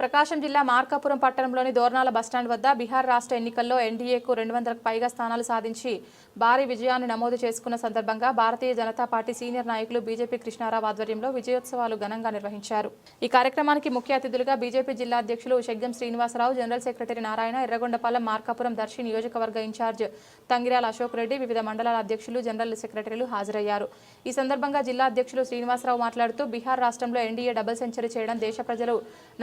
ప్రకాశం జిల్లా మార్కాపురం పట్టణంలోని దోర్నాల బస్టాండ్ వద్ద బీహార్ రాష్ట్ర ఎన్నికల్లో ఎన్డీఏకు రెండు వందలకు పైగా స్థానాలు సాధించి భారీ విజయాన్ని నమోదు చేసుకున్న సందర్భంగా భారతీయ జనతా పార్టీ సీనియర్ నాయకులు బీజేపీ కృష్ణారావు ఆధ్వర్యంలో విజయోత్సవాలు ఘనంగా నిర్వహించారు. ఈ కార్యక్రమానికి ముఖ్య అతిథులుగా బీజేపీ జిల్లా అధ్యక్షులు షెగ్గం శ్రీనివాసరావు జనరల్ సెక్రటరీ నారాయణ ఎర్రగొండపాలెం మార్కాపురం దర్శి నియోజకవర్గ ఇన్ఛార్జ్ తంగిరాల అశోక్ రెడ్డి వివిధ మండలాల అధ్యక్షులు జనరల్ సెక్రటరీలు హాజరయ్యారు. ఈ సందర్భంగా జిల్లా అధ్యక్షులు శ్రీనివాసరావు మాట్లాడుతూ బీహార్ రాష్ట్రంలో ఎన్డీఏ డబుల్ సెంచరీ చేయడం దేశ ప్రజలు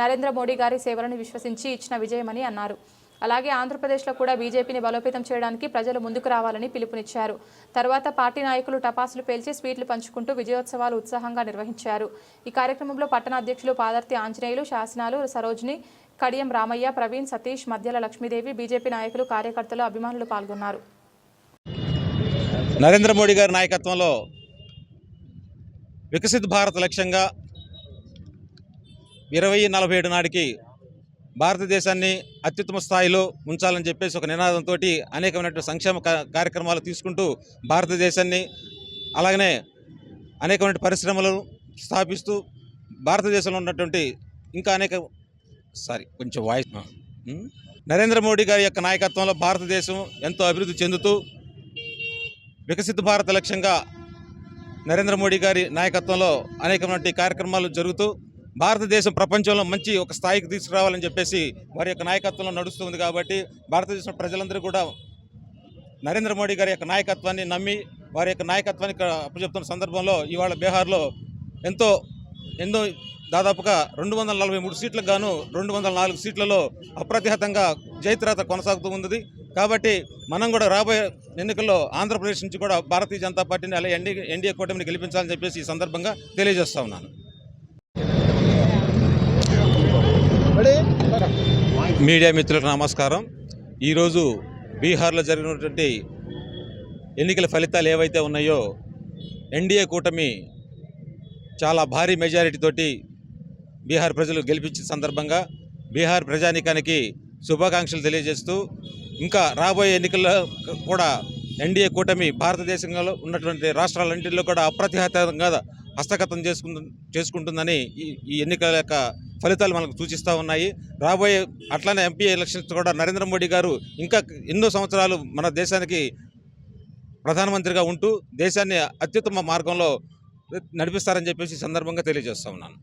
నరేంద్ర మోడీ గారి సేవలను విశ్వసించి ఇచ్చిన విజయమని అన్నారు. అలాగే ఆంధ్రప్రదేశ్లో కూడా బీజేపీని బలోపేతం చేయడానికి ప్రజలు ముందుకు రావాలని పిలుపునిచ్చారు. తర్వాత పార్టీ నాయకులు టపాసులు పేల్చి స్వీట్లు పంచుకుంటూ విజయోత్సవాలు ఉత్సాహంగా నిర్వహించారు. ఈ కార్యక్రమంలో పట్టణ అధ్యక్షులు పాదర్తి ఆంజనేయులు శాసనాలు సరోజిని కడియం రామయ్య ప్రవీణ్ సతీష్ మధ్యల లక్ష్మీదేవి బీజేపీ నాయకులు కార్యకర్తలు అభిమానులు పాల్గొన్నారు. నరేంద్ర మోడీ గారి నాయకత్వంలో వికసిత్ భారత్ లక్ష్యంగా ఇరవై నలభై ఏడు నాటికి భారతదేశాన్ని అత్యుత్తమ స్థాయిలో ఉంచాలని చెప్పేసి ఒక నినాదంతో అనేకమైనటువంటి సంక్షేమ కార్యక్రమాలు తీసుకుంటూ భారతదేశాన్ని అలాగనే అనేకమైన పరిశ్రమలను స్థాపిస్తూ భారతదేశంలో ఉన్నటువంటి ఇంకా అనేక సారీ కొంచెం వాయిస్. నరేంద్ర మోడీ గారి యొక్క నాయకత్వంలో భారతదేశం ఎంతో అభివృద్ధి చెందుతూ వికసిత భారత లక్ష్యంగా నరేంద్ర మోడీ గారి నాయకత్వంలో అనేకమైన కార్యక్రమాలు జరుగుతూ భారతదేశం ప్రపంచంలో మంచి ఒక స్థాయికి తీసుకురావాలని చెప్పేసి వారి యొక్క నాయకత్వంలో నడుస్తుంది కాబట్టి భారతదేశం ప్రజలందరూ కూడా నరేంద్ర మోడీ గారి యొక్క నాయకత్వాన్ని నమ్మి వారి యొక్క నాయకత్వాన్ని అప్పచెప్తున్న సందర్భంలో ఇవాళ బీహార్లో ఎంతో ఎన్నో దాదాపుగా రెండు వందల నలభై మూడు సీట్లకు గాను రెండు వందల నాలుగు సీట్లలో అప్రతిహతంగా జయత్రాత కొనసాగుతూ ఉంది కాబట్టి మనం కూడా రాబోయే ఎన్నికల్లో ఆంధ్రప్రదేశ్ నుంచి కూడా భారతీయ జనతా పార్టీని అలాగే ఎన్డీ ఎన్డీఏ కూటమిని గెలిపించాలని చెప్పేసి ఈ సందర్భంగా తెలియజేస్తా ఉన్నాను. మీడియా మిత్రులకు నమస్కారం. ఈరోజు బీహార్లో జరిగినటువంటి ఎన్నికల ఫలితాలు ఏవైతే ఉన్నాయో ఎన్డీఏ కూటమి చాలా భారీ మెజారిటీ తోటి బీహార్ ప్రజలు గెలిపించిన సందర్భంగా బీహార్ ప్రజానీకానికి శుభాకాంక్షలు తెలియజేస్తూ ఇంకా రాబోయే ఎన్నికల్లో కూడా ఎన్డీఏ కూటమి భారతదేశంలో ఉన్నటువంటి రాష్ట్రాలన్నింటిలో కూడా అప్రతిహతంగా హస్తగతం చేసుకుంటు చేసుకుంటుందని ఈ ఈ ఎన్నికల యొక్క ఫలితాలు మనకు సూచిస్తూ ఉన్నాయి. రాబోయే అట్లానే ఎంపీ ఎలక్షన్స్ కూడా నరేంద్ర మోడీ గారు ఇంకా ఎన్నో సంవత్సరాలు మన దేశానికి ప్రధానమంత్రిగా ఉంటూ దేశాన్ని అత్యుత్తమ మార్గంలో నడిపిస్తారని చెప్పేసి సందర్భంగా తెలియజేస్తా ఉన్నాను.